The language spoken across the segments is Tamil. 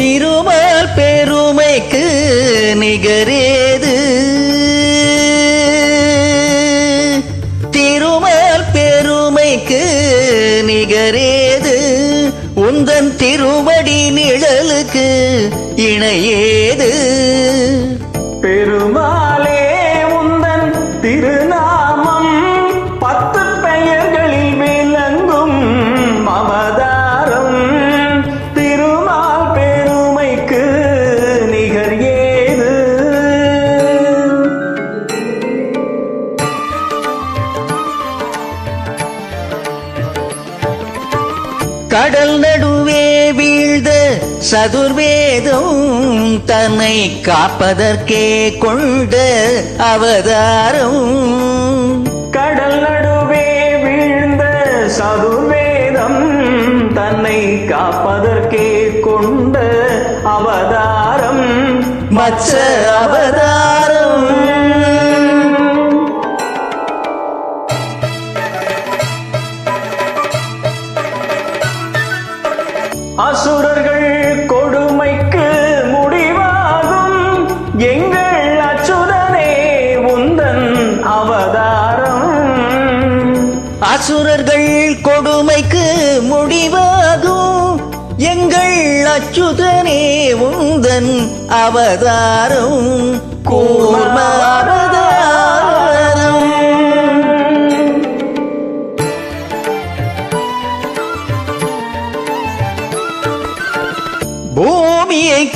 திருமால் பெருமைக்கு நிகரேது. திருமால் பெருமைக்கு நிகரேது. உந்தன் திருவடி நிழலுக்கு இணையேது. கடல் நடுவே வீழ்ந்த சதுர்வேதம் தன்னை காப்பதற்கே கொண்ட அவதாரம். கடல் நடுவே வீழ்ந்த சதுர்வேதம் தன்னை காப்பதற்கே கொண்ட அவதாரம். மச்ச அவதாரம் அசுரர்கள் கொடுமைக்கு முடிவாகும். எங்கள் அச்சுதனே உந்தன் அவதாரம். அசுரர்கள் கொடுமைக்கு முடிவாகும். எங்கள் அச்சுதனே உந்தன் அவதாரம். கூர்ம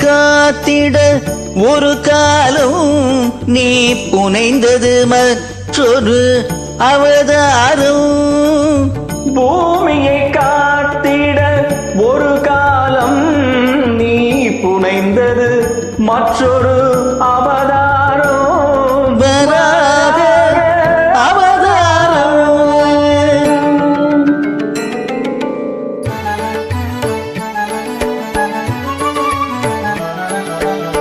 காத்திட ஒரு காலம் நீ புனைந்தது மற்றொரு அவதாரம். பூமியை காத்திட ஒரு காலம் நீ புனைந்தது மற்றொரு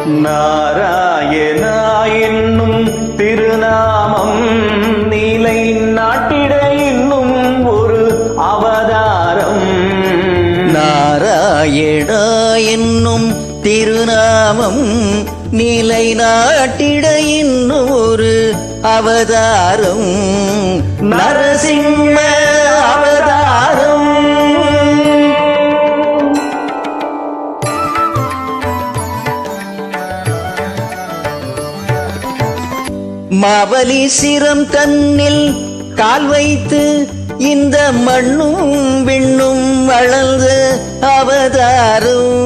நாராயணா என்னும் திருநாமம் நீலை நாட்டிட இன்னும் ஒரு அவதாரம். நாராயணா என்னும் திருநாமம் நிலை நாட்டிட இன்னும் ஒரு அவதாரம். நரசிம்ம மாவலி சிரம் தன்னில் கால் வைத்து இந்த மண்ணும் விண்ணும் வளர்ந்த அவதாரும்.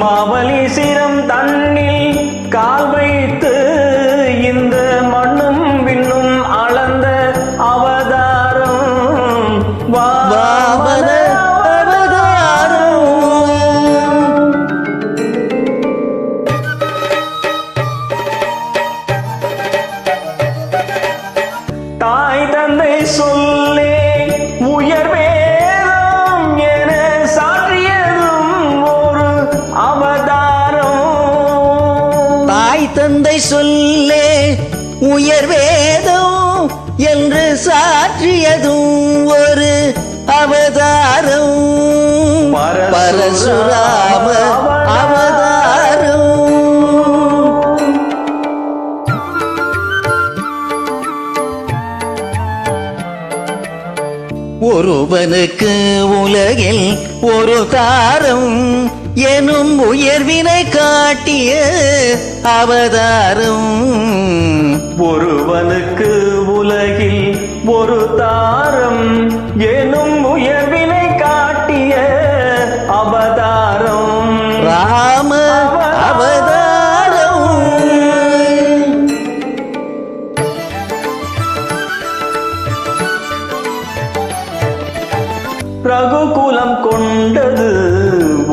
மாவலி சிரம் தன்னில் கால் வைத்து இந்த தந்தை சொல்லே உயர்வேதம் என்று சாற்றியதும் ஒரு அவதாரம். பரசுராம அவதாரம். ஒருவனுக்கு உலகில் ஒரு தாரம் எனும் உயர்வினை காட்டிய அவதாரம். ஒருவனுக்கு உலகில் ஒரு தாரம் ரகுகுலம் கொண்டது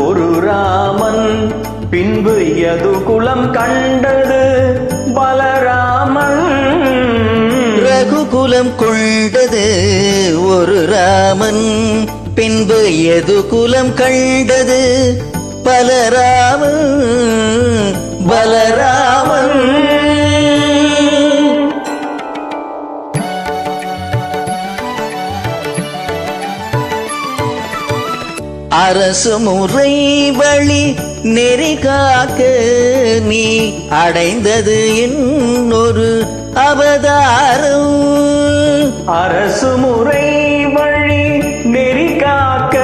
ஒரு ராமன். பின்பு யது குலம் கண்டது பலராமன். ரகுகுலம் கொண்டது ஒரு ராமன். பின்பு எது குலம் கண்டது பலராமன். அரசு முறை வழி நெறி காக்க நீ அடைந்தது இன்னொரு அவதாரம். அரசு முறை வழி நெறி காக்க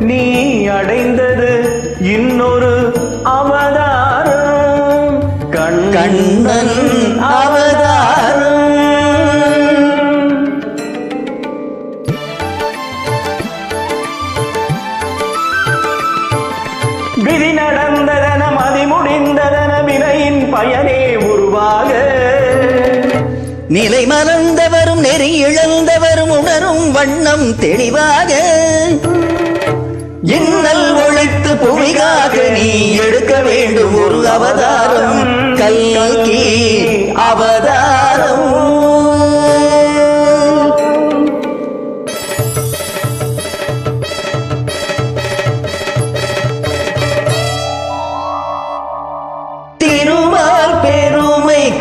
நீ அடைந்தது விதி நடந்ததன மதி முடிந்ததன வினையின் பயனே உருவாக. நிலை மறந்தவரும் நெறி இழந்தவரும் உணரும் வண்ணம் தெளிவாக. இன்னல் ஒழித்து புவிகாக நீ எடுக்க வேண்டும் ஒரு அவதாரம். கல்கி அவதாரம்.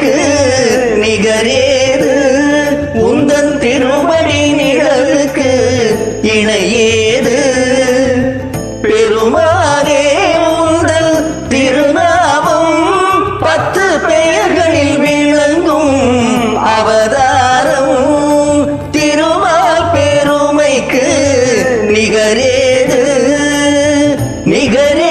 உனக்கு நிகரேது. உந்தன் திருமணி நிழலுக்கு இணையேது. பெருமானே உந்தன் திருநாமம் பத்து பெயர்களில் விளங்கும் அவதாரம். திருமால் பெருமைக்கு நிகரேது. நிகரே